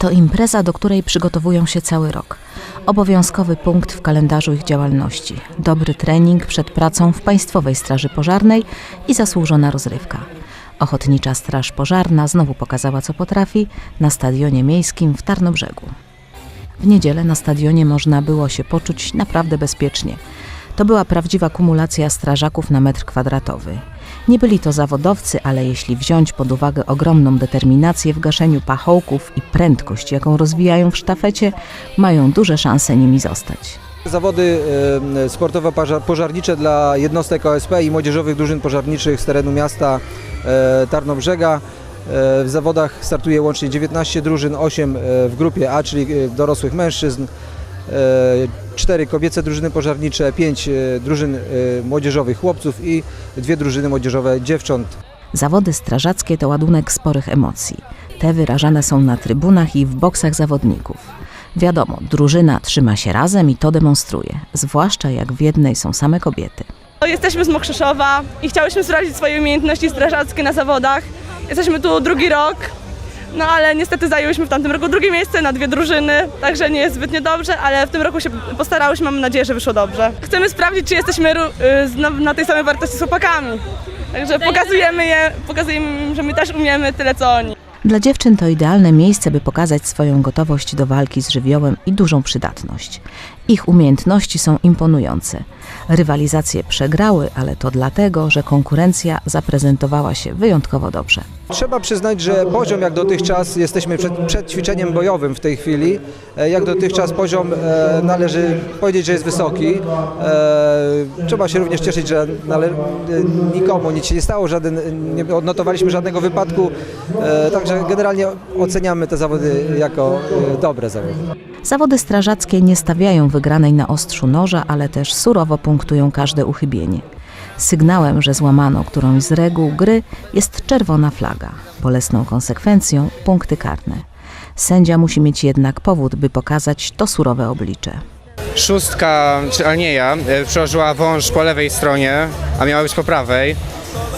To impreza, do której przygotowują się cały rok. Obowiązkowy punkt w kalendarzu ich działalności. Dobry trening przed pracą w Państwowej Straży Pożarnej i zasłużona rozrywka. Ochotnicza Straż Pożarna znowu pokazała, co potrafi na stadionie miejskim w Tarnobrzegu. W niedzielę na stadionie można było się poczuć naprawdę bezpiecznie. To była prawdziwa kumulacja strażaków na metr kwadratowy. Nie byli to zawodowcy, ale jeśli wziąć pod uwagę ogromną determinację w gaszeniu pachołków i prędkość, jaką rozwijają w sztafecie, mają duże szanse nimi zostać. Zawody e, sportowo-pożarnicze dla jednostek OSP i młodzieżowych drużyn pożarniczych z terenu miasta e, Tarnobrzega. E, W zawodach startuje łącznie 19 drużyn, 8 w grupie A, czyli e, dorosłych mężczyzn, 4 kobiece drużyny pożarnicze, 5 drużyn e, młodzieżowych chłopców i dwie drużyny młodzieżowe dziewcząt. Zawody strażackie to ładunek sporych emocji. Te wyrażane są na trybunach i w boksach zawodników. Wiadomo, drużyna trzyma się razem i to demonstruje, zwłaszcza jak w jednej są same kobiety. Jesteśmy z Mokrzeszowa i chciałyśmy sprawdzić swoje umiejętności strażackie na zawodach. Jesteśmy tu drugi rok, no ale niestety zajęłyśmy w tamtym roku drugie miejsce na dwie drużyny, także nie jest zbytnio dobrze, ale w tym roku się postarałyśmy, mam nadzieję, że wyszło dobrze. Chcemy sprawdzić, czy jesteśmy y, na, na tej samej wartości z chłopakami. Także pokazujemy je, pokazujemy im, że my też umiemy tyle co oni. Dla dziewczyn to idealne miejsce, by pokazać swoją gotowość do walki z żywiołem i dużą przydatność. Ich umiejętności są imponujące. Rywalizacje przegrały, ale to dlatego, że konkurencja zaprezentowała się wyjątkowo dobrze. Trzeba przyznać, że poziom jak dotychczas, jesteśmy przed, przed ćwiczeniem bojowym w tej chwili, e, jak dotychczas poziom e, należy powiedzieć, że jest wysoki. E, Trzeba się również cieszyć, że nikomu nic się nie stało, żaden, nie odnotowaliśmy żadnego wypadku, także generalnie oceniamy te zawody jako dobre zawody. Zawody strażackie nie stawiają wygranej na ostrzu noża, ale też surowo punktują każde uchybienie. Sygnałem, że złamano którąś z reguł gry jest czerwona flaga. Bolesną konsekwencją punkty karne. Sędzia musi mieć jednak powód, by pokazać to surowe oblicze. Szóstka, czy ale nie ja, e, przełożyła wąż po lewej stronie, a miała być po prawej.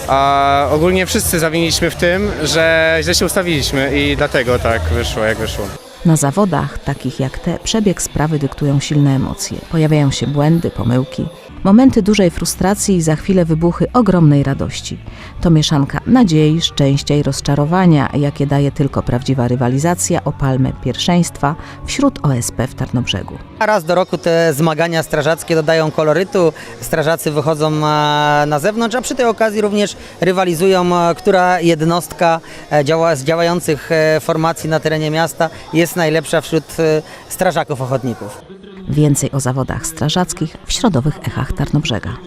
A ogólnie wszyscy zawiniliśmy w tym, że źle się ustawiliśmy i dlatego tak wyszło jak wyszło. Na zawodach, takich jak te, przebieg sprawy dyktują silne emocje. Pojawiają się błędy, pomyłki, momenty dużej frustracji i za chwilę wybuchy ogromnej radości. To mieszanka nadziei, szczęścia i rozczarowania, jakie daje tylko prawdziwa rywalizacja o palmę pierwszeństwa wśród OSP w Tarnobrzegu. A Raz do roku te zmagania strażackie dodają kolorytu, strażacy wychodzą e, na zewnątrz, a przy tej okazji również rywalizują, e, która jednostka e, działa, z działających formacji na terenie miasta jest najlepsza wśród strażaków ochotników. Więcej o zawodach strażackich w środowych echach Tarnobrzega.